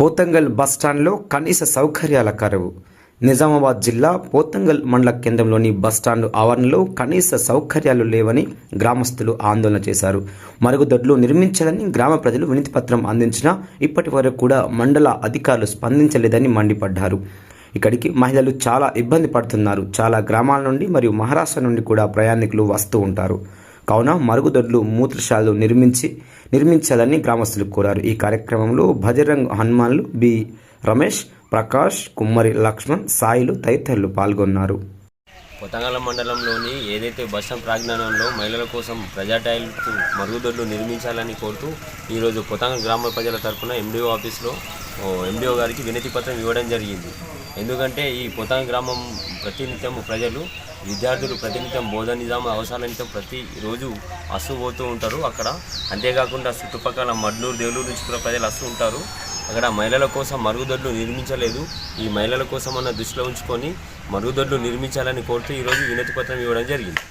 పోతంగల్ బస్టాండ్లో కనీస సౌకర్యాల కరువు. నిజామాబాద్ జిల్లా పోతంగల్ మండల కేంద్రంలోని బస్టాండ్ ఆవరణలో కనీస సౌకర్యాలు లేవని గ్రామస్తులు ఆందోళన చేశారు. మరుగుదొడ్లు నిర్మించాలని గ్రామ ప్రజలు వినతిపత్రం అందించినా ఇప్పటి వరకు కూడా మండల అధికారులు స్పందించలేదని మండిపడ్డారు. ఇక్కడికి మహిళలు చాలా ఇబ్బంది పడుతున్నారు. చాలా గ్రామాల నుండి మరియు మహారాష్ట్ర నుండి కూడా ప్రయాణికులు వస్తూ ఉంటారు. కావున మరుగుదొడ్లు మూత్రశాలలు నిర్మించి నిర్మించాలని గ్రామస్తులు కోరారు. ఈ కార్యక్రమంలో భజరంగ్ హనుమాన్లు బి. రమేష్ ప్రకాష్ కుమ్మరి లక్ష్మణ్ సాయిలు తదితరులు పాల్గొన్నారు. కొత్తగల మండలంలోని ఏదైతే బస్ ప్రాజ్ఞానంలో ప్రాంగణంలో మహిళల కోసం ప్రజా టాయిలెట్ మరుగుదొడ్లు నిర్మించాలని కోరుతూ ఈరోజు కొత్తగల గ్రామ ప్రజల తరపున ఎండిఓ ఆఫీస్లో ఎండిఓ గారికి వినతి పత్రం ఇవ్వడం జరిగింది. ఎందుకంటే ఈ పొతాం గ్రామం ప్రతినిత్యం ప్రజలు విద్యార్థులు ప్రతినిత్యం బోధ నిజాం అవసరాల నిమిత్తం ప్రతిరోజు వస్తూ పోతూ ఉంటారు అక్కడ. అంతేకాకుండా చుట్టుపక్కల మడ్నూరు దేవులూరు నుంచి కూడా ప్రజలు వస్తూ ఉంటారు. అక్కడ మహిళల కోసం మరుగుదొడ్లు నిర్మించలేదు. ఈ మహిళల కోసం అన్న దృష్టిలో ఉంచుకొని మరుగుదొడ్లు నిర్మించాలని కోరుతూ ఈరోజు వినతి పత్రం ఇవ్వడం జరిగింది.